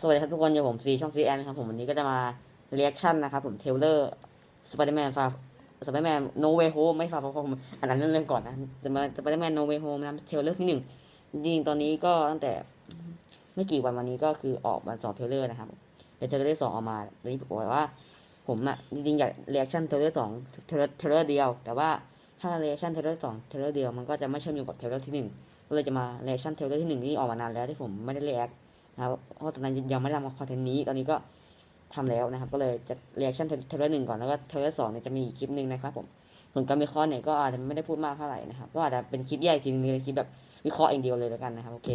สวัสดีครับทุกคนอยู่ผมซีช่องซีแอนครับผมวันนี้ก็จะมาเรีแอคชั่นนะครับผมเทเลอร์สไปเดอร์แมนฟาสไปเดอร์แมนโนเวโฮไม่ฟาฟาฟมอันนั้นเรื่องก่อนนะจะมาสไปเดอร์แมนโนเวโฮนะเทเลอร์ที่หนึ่งจริงๆตอนนี้ก็ตั้งแต่ไม่กี่วันวันนี้ก็คือออกมาสองเทเลอร์นะครับเป็นเทเลอร์สองออกมาตอนนี้ผมบอกว่า ผมอะจริงๆอยากเรีแอคชั่นเทเลอร์สองเทเลอร์เทเลอร์เดียว แต่ว่าถ้าเรีแอคชั่นเทเลอร์สองเทเลอร์เดียวมันก็จะไม่เชื่อมโยงกับเทเลอร์ที่หนึ่งก็เลยจะมาเรีแอคชั่นเทเลอร์ที่หนึ่งที่ออกมานานแล้วที่ผมไม่ได้เรีแอค นะครับเพราะตอนนั้นยังไม่ได้ทำคอนเทนต์นี้ตอนนี้ก็ทำแล้วนะครับ ก็เลยจะเรีแอคชั่นเทเลอร์หนึ่งก่อนแล้วก็เทเลอร์สองเนี่ยจะมีอีกคลิปหนึ่งนะครับผมส่วนการวิเคราะห์เนี่ยก็อาจจะไม่ได้พูดมากเท่าไหร่นะครับก็อาจจะเป็นคลิปแยกทีนึงเลยคลิปแบบวิเคราะห์เองเดียวเลยแล้วกันนะครับโอเค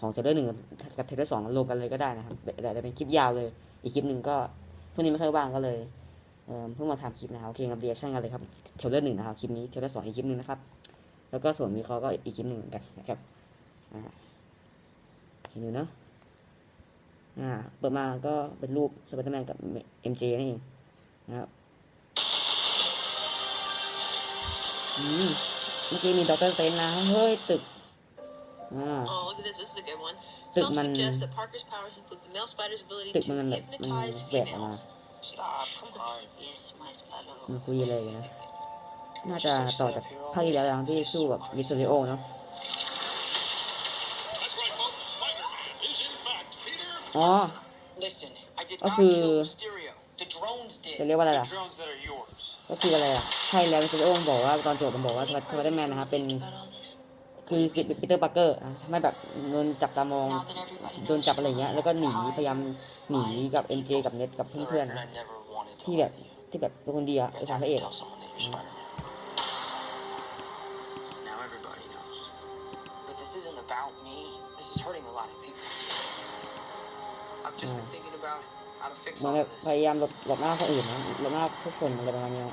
ของเทเลอร์หนึ่งกับเทเลอร์สองรวมกันเลยก็ได้นะครับแต่แต่เป็นคลิปยาวเลย อีกคลิปหนึ่งก็พวกนี้ไม่ค่อยว่างก็เลยเพิ่งมาทำคลิปนะครับโอเคครับเรีแอคชั่นกันเลยครับเทเลอร์หนึ่งนะครับคลิปนี้เทเลอร์สองอีกคลิปหนึ่งนะครับแล้วก็ส่วนวิเคราะห์ก็อีกคลิปหนึ่งกันนะครับเห็นอยู่เนาะ อ่า เปิดมาก็เป็นรูปสไปเดอร์แมนกับเอ็มเจนั่นเองนะครับอืมเมื่อกี้มีด็อกเตอร์เซนนะ เฮ้ย ตึก อ่า Oh, look at this. This is a good one. Tự Some mình- suggest that Parker's powers include the male spider's ability Tự to mình lại- hypnotize mình vẽ mà. females. Stop, come on. Yes, my spider. มันคุยอะไรกันนะ น่าจะต่อจากภาคที่แล้วนะที่สู้กับมิสเตอริโอเนาะ อ๋อ Listen, I did Có not คือ kill Mysterio. The drones จะ did. เรียกว่าอะไร The ล่ะ drones that are yours. ก็คืออะไรอะ ใช่แล้วมิสเตอริโอมันบอกว่าตอนจบมันบอกว่าสไปเดอร์แมนนะครับเป็น About all this. คือปีเตอร์ปาร์เกอร์ทำให้แบบโดนจับตามอง Now that everybody โดน knows จับอะไร you เงี้ย know แล้วก็หนี how พยายามหนีกับเอ็นเจกับเน็ตกับ For the เพื่อน record, ๆ I นะ never wanted to ที่แบบ lie to you. ที่แบบเป็นคนดีอะ You เป็น have พระเอก just been thinking about how to fix มัน all แบบ of พ this. ยายามหลบหลบหน้าคนอื่นนะหลบหน้าทุกคนอะไรประมาณเนี้ย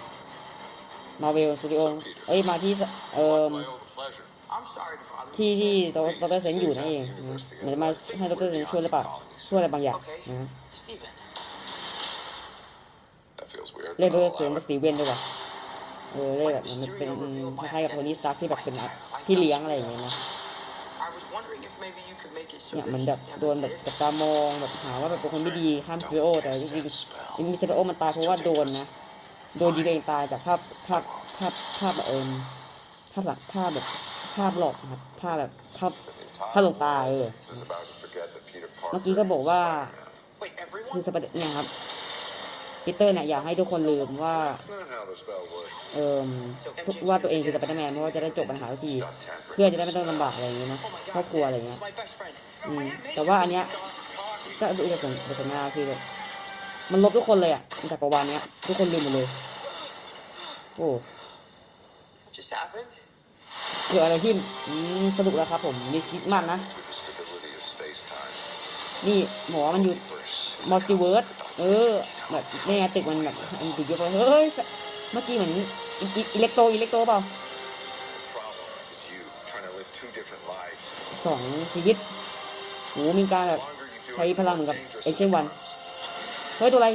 มาเวลสตูดิโอเอ้ยมาที่เอ่อ My own pleasure. I'm sorry to bother ที่ you. ที่ sir. ดรเซนอยู่นั่นเองนะเหมือนมาให้ดรเซนช่วยหรือเปล่าช่วยอะไรบางอย่างนะ Steven. That feels weird. เรียก but ด I'll รเซน allow ว่า it. สตีเวนด้วยว่ะเออเรียกแบบมันเป็นคล้ายๆกับโทนี่สตาร์ที่แบบเป็นที่เลี้ยงอะไรอย่างเงี้ยนะ เนี่ย that มัน he แบบ never โดนแบบ did. จับตามองแบบหาว่าแบบเป็นคนไม่ดีข้ามซีโอแต่จริงๆมิสเตอร์โอมันตายเพราะว่าโดนนะโดนยิงตัวเองตายจากภาพภาพภาพภาพแบบเอิมภาพหลักภาพแบบภาพหลอกนะครับภาพแบบภาพ The ภาพลง entire ตาเออ world is about to forget that Peter เมื่อ Parker กี้ก็บอกว่า is Spider-Man. Wait, everyone? คือสไปเดอร์เนี่ยครับ ปีเตอร์เนี่ยอยากให้ทุกคนลืมว่าเอิมทุกว่าตัวเองคือสไปเดอร์แมนเพราะว่าจะได้จบปัญหาสักทีเพื่อจะได้ไม่ต้องลำบากอะไรอย่างเงี้ยนะครอบครัวอะไรเงี้ยอืมแต่ว่าอันเนี้ยก็ดูจากบทสนทนาคือแบบมันลบทุกคนเลยอะจากประวัติเนี้ย ทุกคนลืมหมดเลย โอ้เกิดอะไรขึ้นสนุกแล้วครับผมมีคิดมากนะ นี่หมอมันอยู่มัลติเวิร์สเออ แบบเนี่ยตึกมันแบบมันติดเยอะไปเฮ้ยเมื่อกี้เหมือนอิเล็กโตอิเล็กโตเปล่าสองชีวิตโหมีการแบบใช้พลังเหมือนกับเอเชียนวันเฮ้ยตัวอะไร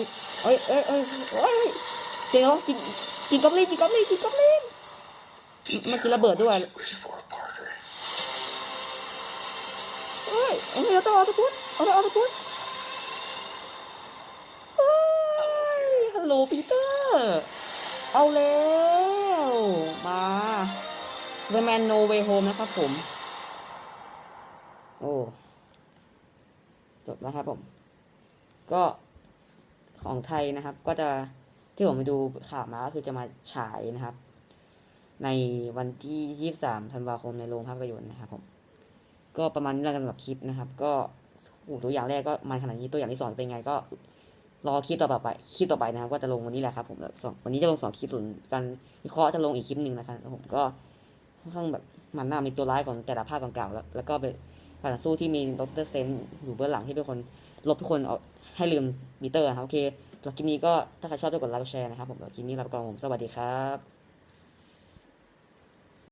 เอ้ยเอ้ยเอ้ยเอ้ยเจ๋งเหรอจิงจิงกอบลินจิงกอบลินจิงกอบลินมันกินระเบิดด้วยเอ้ยเอ้ยเอาตัวเอาตัวพุทเอาตัวเอาตัวพุท ลปีเตอร์ เอาแล้ว มาเ e อร์แมนโนเวโฮมนะครับผม โอ้ จบแล้วครับผม ก็ของไทยนะครับ ก็จะที่ผมไปดูข่าวมาก็คือจะมาฉายนะครับ ในวันที่ 23 ธันวาคมในโรงภาพยนตร์นะครับผม ก็ประมาณนี้แล้วกันกับคลิปนะครับ ก็ตัวอย่างแรกก็มันขนาดนี้ตัวอย่างที่สองเป็นไงก็ รอคลิปต่อไปคลิปต่อไปนะครับก็จะลงวันนี้แหละครับผมวันนี้จะลงสองคลิปส่วนการวิเคราะห์จะลงอีกคลิปหนึ่งนะครับผมก็ค่อนข้างแบบมันหน้ามีตัวร้ายของแต่ละภาคเก่าๆแล้ว แล้วก็เป็นการต่อสู้ที่มีดรเซนอยู่เบื้องหลังที่เป็นคนลบทุกคนออกให้ลืมมิเตอร์ครับโอเคสำหรับคลิปนี้ก็ถ้าใครชอบก็กดไลค์กดแชร์นะครับผมสำหรับคลิปนี้ลาไปก่อนผมสวัสดีครับ